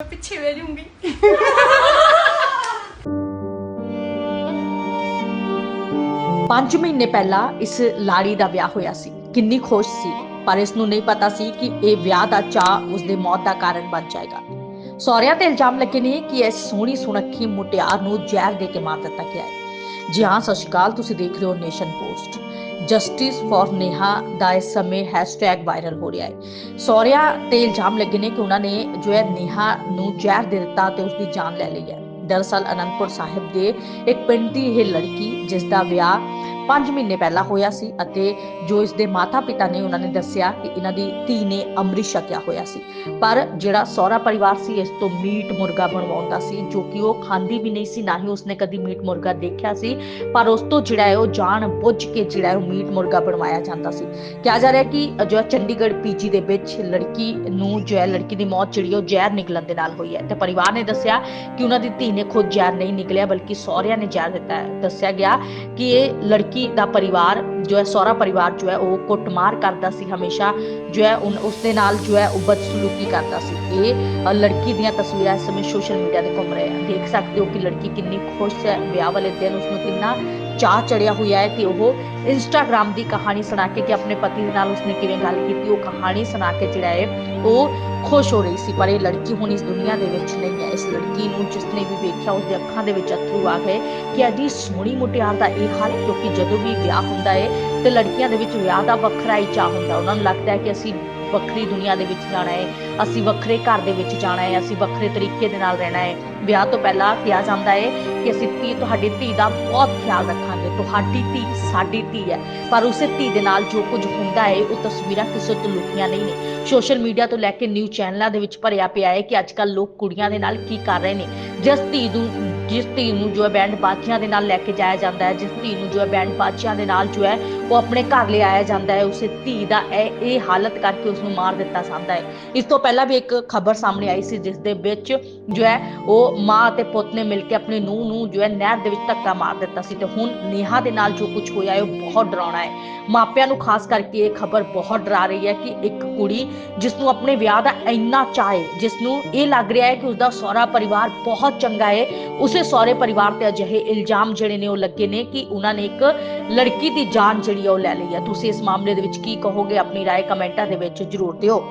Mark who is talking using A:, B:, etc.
A: ਪਿੱਛੇ ਵੇ ਜੂੰਗੀ
B: ਪੰਜ ਮਹੀਨੇ ਪਹਿਲਾਂ ਇਸ ਲਾੜੀ ਦਾ ਵਿਆਹ ਹੋਇਆ ਸੀ। ਕਿੰਨੀ ਖੁਸ਼ ਸੀ, ਪਰ ਇਸ ਨੂੰ ਨਹੀਂ ਪਤਾ ਸੀ ਕਿ ਇਹ ਵਿਆਹ ਦਾ ਚਾਹ ਉਸਦੇ ਮੌਤ ਦਾ ਕਾਰਨ ਬਣ ਜਾਏਗਾ। ਸਹੁਰਿਆਂ ਤੇ ਇਲਜ਼ਾਮ ਲੱਗੇ ਨੇ ਕਿ ਇਹ ਸੋਹਣੀ ਸੁਣੱਖੀ ਮੁਟਿਆਰ ਨੂੰ ਜ਼ਹਿਰ ਦੇ ਕੇ ਮਾਰ ਦਿੱਤਾ ਗਿਆ ਹੈ। ਜੀ ਹਾਂ, ਸਤਿ ਸ਼੍ਰੀ ਅਕਾਲ, ਤੁਸੀਂ ਦੇਖ ਰਹੇ ਹੋ nation post. Justice for Neha ਦਾ ਇਸ ਸਮੇਂ ਹੈਸ਼ਟੈਗ ਵਾਇਰਲ ਹੋ ਰਿਹਾ ਹੈ। ਸਹੁਰਿਆਂ ਤੇ ਇਲਜ਼ਾਮ ਲੱਗੇ ਨੇ ਕਿ ਉਹਨਾਂ ਨੇ ਜੋ ਹੈ ਨੇਹਾ ਨੂੰ ਜ਼ਹਿਰ ਦੇ ਦਿੱਤਾ ਤੇ ਉਸਦੀ ਜਾਨ ਲੈ ਲਈ ਹੈ। ਦਰਅਸਲ ਅਨੰਦਪੁਰ ਸਾਹਿਬ ਦੇ ਇੱਕ ਪਿੰਡ ਦੀ ਇਹ ਲੜਕੀ ਜਿਸ ਦਾ ਵਿਆਹ 5 ਮਹੀਨੇ ਪਹਿਲਾਂ ਹੋਇਆ ਸੀ ਅਤੇ ਜੋ ਇਸ ਦੇ ਮਾਤਾ-ਪਿਤਾ ਨੇ ਉਹਨਾਂ ਨੇ ਦੱਸਿਆ ਕਿ ਇਹਨਾਂ ਦੀ ਧੀ ਨੇ ਅੰਮ੍ਰਿਤ ਛਕਿਆ ਹੋਇਆ ਸੀ। ਪਰ ਜਿਹੜਾ ਸਹੁਰਾ ਪਰਿਵਾਰ ਸੀ, ਇਸ ਤੋਂ ਮੀਟ ਮੁਰਗਾ ਬਣਵਾਉਂਦਾ ਸੀ, ਜੋ ਕਿ ਉਹ ਖਾਂਦੀ ਵੀ ਨਹੀਂ ਸੀ, ਨਾ ਹੀ ਉਸਨੇ ਕਦੀ ਮੀਟ ਮੁਰਗਾ ਦੇਖਿਆ ਸੀ, ਪਰ ਉਸ ਤੋਂ ਜਿਹੜਾ ਹੈ ਉਹ ਜਾਣ ਬੁੱਝ ਕੇ ਜਿਹੜਾ ਉਹ ਮੀਟ ਮੁਰਗਾ ਬਣਵਾਇਆ ਜਾਂਦਾ ਸੀ। ਕਿਹਾ ਜਾ ਰਿਹਾ ਕਿ ਜੋ ਹੈ ਚੰਡੀਗੜ੍ਹ ਪੀਜੀ ਦੇ ਵਿੱਚ ਲੜਕੀ ਨੂੰ ਜੋ ਹੈ ਲੜਕੀ ਦੀ ਮੌਤ ਜਿਹੜੀ ਉਹ ਜ਼ਹਿਰ ਨਿਕਲਣ ਦੇ ਨਾਲ ਹੋਈ ਹੈ ਤੇ ਪਰਿਵਾਰ ਨੇ ਦੱਸਿਆ ਕਿ ਉਹਨਾਂ ਦੀ ਧੀ ਨੇ ਖੁਦ ਜ਼ਹਿਰ ਨਹੀਂ ਨਿਕਲਿਆ, ਬਲਕਿ ਸਹੁਰਿਆਂ ਨੇ ਜ਼ਹਿਰ ਦਿੱਤਾ ਦੱਸਿਆ ਗਿਆ ਕਿ ਇਹ ਲੜਕੀ ਦਾ ਪਰਿਵਾਰ ਜੋ ਹੈ ਸਹੁਰਾ ਪਰਿਵਾਰ ਜੋ ਹੈ ਉਹ ਕੁੱਟਮਾਰ ਕਰਦਾ ਸੀ ਹਮੇਸ਼ਾ ਜੋ ਹੈ ਉਨ- ਉਸਦੇ ਨਾਲ ਜੋ ਹੈ ਉਹ ਬਦਸਲੂਕੀ ਕਰਦਾ ਸੀ ਇਹ ਅ, ਲੜਕੀ ਦੀਆਂ ਤਸਵੀਰਾਂ ਇਸ ਸਮੇਂ ਸੋਸ਼ਲ ਮੀਡੀਆ ਤੇ ਘੁੰਮ ਰਹੀਆਂ ਦੇਖ ਸਕਦੇ ਹੋ ਕਿ ਲੜਕੀ ਕਿੰਨੀ ਖੁਸ਼ ਹੈ ਵਿਆਹ ਵਾਲੇ ਦਿਨ ਉਸਨੂੰ ਕਿੰਨਾ ਚਾਹ ਚੜਿਆ ਹੋਇਆ ਹੈ ਤੇ ਉਹ ਇੰਸਟਾਗ੍ਰam ਦੀ ਕਹਾਣੀ ਸੁਣਾ ਕੇ ਕਿ ਆਪਣੇ ਪਤੀ ਦੇ ਨਾਲ ਉਸਨੇ ਕਿਵੇਂ ਗੱਲ ਕੀਤੀ, ਉਹ ਕਹਾਣੀ ਸੁਣਾ ਕੇ ਜਿਹੜਾ ਹੈ ਉਹ ਖੁਸ਼ ਹੋ ਰਹੀ ਸੀ, ਪਰ ਇਹ ਲੜਕੀ ਹੁਣ ਇਸ ਦੁਨੀਆ ਦੇ ਵਿੱਚ ਨਹੀਂ ਹੈ। ਇਸ ਲੜਕੀ ਨੂੰ ਜਿਸਨੇ ਵੀ ਵੇਖਿਆ, ਉਸਦੇ ਅੱਖਾਂ ਦੇ ਵਿੱਚ ਅਥਰੂ ਆ ਗਏ ਕਿ ਐਡੀ ਸੋਹਣੀ ਮੁਟਿਆਰ ਦਾ ਇਹ ਹਾਲ ਕਿਉਂਕਿ ਜਦੋਂ ਵੀ ਵਿਆਹ ਹੁੰਦਾ ਹੈ ਤੇ ਲੜਕੀਆਂ ਦੇ ਵਿੱਚ ਵਿਆਹ ਦਾ ਵੱਖਰਾ ਹੀ ਚਾਹ ਹੁੰਦਾ। ਉਹਨਾਂ ਨੂੰ ਲੱਗਦਾ ਹੈ ਕਿ ਅਸੀਂ ਵੱਖਰੀ ਦੁਨੀਆ ਦੇ ਵਿੱਚ ਜਾਣਾ ਹੈ, ਅਸੀਂ ਵੱਖਰੇ ਘਰ ਦੇ ਵਿੱਚ ਜਾਣਾ ਹੈ, ਅਸੀਂ ਵੱਖਰੇ ਤਰੀਕੇ ਦੇ ਨਾਲ ਰਹਿਣਾ ਹੈ। ਵਿਆਹ ਤੋਂ ਪਹਿਲਾਂ ਕਿਹਾ ਜਾਂਦਾ ਹੈ ਕਿ ਅਸੀਂ ਧੀ, ਤੁਹਾਡੀ ਧੀ ਦਾ ਬਹੁਤ ਖਿਆਲ ਰੱਖਾਂਗੇ। ਤੁਹਾਡੀ ਧੀ ਸਾਡੀ ਧੀ ਹੈ, ਪਰ ਉਸੇ ਧੀ ਦੇ ਨਾਲ ਜੋ ਕੁਝ ਹੁੰਦਾ ਹੈ, ਉਹ ਤਸਵੀਰਾਂ ਕਿਸੇ ਤੋਂ ਲੁਕੀਆਂ ਨਹੀਂ ਨੇ। ਸੋਸ਼ਲ ਮੀਡੀਆ ਤੋਂ ਲੈ ਕੇ ਨਿਊਜ਼ ਚੈਨਲਾਂ ਦੇ ਵਿੱਚ ਭਰਿਆ ਪਿਆ ਹੈ ਕਿ ਅੱਜ ਕੱਲ ਲੋਕ ਕੁੜੀਆਂ ਦੇ ਨਾਲ ਕੀ ਕਰ ਰਹੇ ਨੇ। ਜਿਸ ਧੀ ਨੂੰ, ਜਿਸ ਧੀ ਨੂੰ ਜੋ ਹੈ ਬੈਂਡ ਬਾਜੀਆਂ ਦੇ ਨਾਲ ਲੈ ਕੇ ਜਾਇਆ ਜਾਂਦਾ ਹੈ, ਜਿਸ ਧੀ ਨੂੰ ਜੋ ਹੈ ਬੈਂਡ ਬਾਜੀਆਂ ਦੇ ਨਾਲ ਜੋ ਹੈ ਉਹ ਆਪਣੇ ਘਰ ਲੈ ਆਇਆ ਜਾਂਦਾ ਹੈ, ਉਸੇ ਧੀ ਦਾ ਇਹ ਇਹ ਹਾਲਤ ਕਰਕੇ ਉਸ ਨੂੰ ਮਾਰ ਦਿੱਤਾ ਜਾਂਦਾ ਹੈ। ਇਸ ਤੋਂ ਪਹਿਲਾਂ ਵੀ ਇੱਕ ਖਬਰ ਸਾਹਮਣੇ ਆਈ ਸੀ, ਜਿਸ ਦੇ ਵਿੱਚ ਜੋ ਹੈ, ਉਹ ਮਾਂ ਅਤੇ ਪੁੱਤ ਨੇ ਮਿਲ ਕੇ ਆਪਣੀ ਨੂੰਹ ਨੂੰ ਜੋ ਹੈ, ਨਹਿਰ ਦੇ ਵਿੱਚ ਧੱਕਾ ਮਾਰ ਦਿੱਤਾ ਸੀ ਤੇ ਹੁਣ ਨੇਹਾ ਦੇ ਨਾਲ ਜੋ ਕੁਝ ਹੋਇਆ ਹੈ, ਉਹ ਬਹੁਤ ਡਰਾਉਣਾ ਹੈ। ਮਾਪਿਆਂ ਨੂੰ ਖਾਸ ਕਰਕੇ ਇਹ ਖਬਰ ਬਹੁਤ ਡਰਾ ਰਹੀ ਹੈ ਕਿ ਇੱਕ ਕੁੜੀ ਜਿਸ ਨੂੰ ਆਪਣੇ ਵਿਆਹ ਦਾ ਇੰਨਾ ਚਾਹੇ ਜਿਸ ਨੂੰ ਇਹ ਲੱਗ ਰਿਹਾ ਹੈ ਕਿ ਉਸਦਾ ਸਹੁਰਾ ਪਰਿਵਾਰ ਬਹੁਤ ਚੰਗਾ ਹੈ, ਉਸੇ ਸਹੁਰੇ ਪਰਿਵਾਰ ਤੇ ਅਜਿਹੇ ਇਲਜ਼ਾਮ ਜਿਹੜੇ ਨੇ ਉਹ ਲੱਗੇ ਨੇ ਕਿ ਉਹਨਾਂ ਨੇ ਇੱਕ ਲੜਕੀ ਦੀ ਜਾਨ ਜਿਹੜੀ ਹੈ ਉਹ ਲੈ ਲਈ ਹੈ ਤੁਸੀਂ ਇਸ ਮਾਮਲੇ ਦੇ ਵਿੱਚ ਕੀ ਕਹੋਗੇ ਆਪਣੀ رائے ਕਮੈਂਟਾਂ ਦੇ ਵਿੱਚ ਜ਼ਰੂਰ ਦਿਓ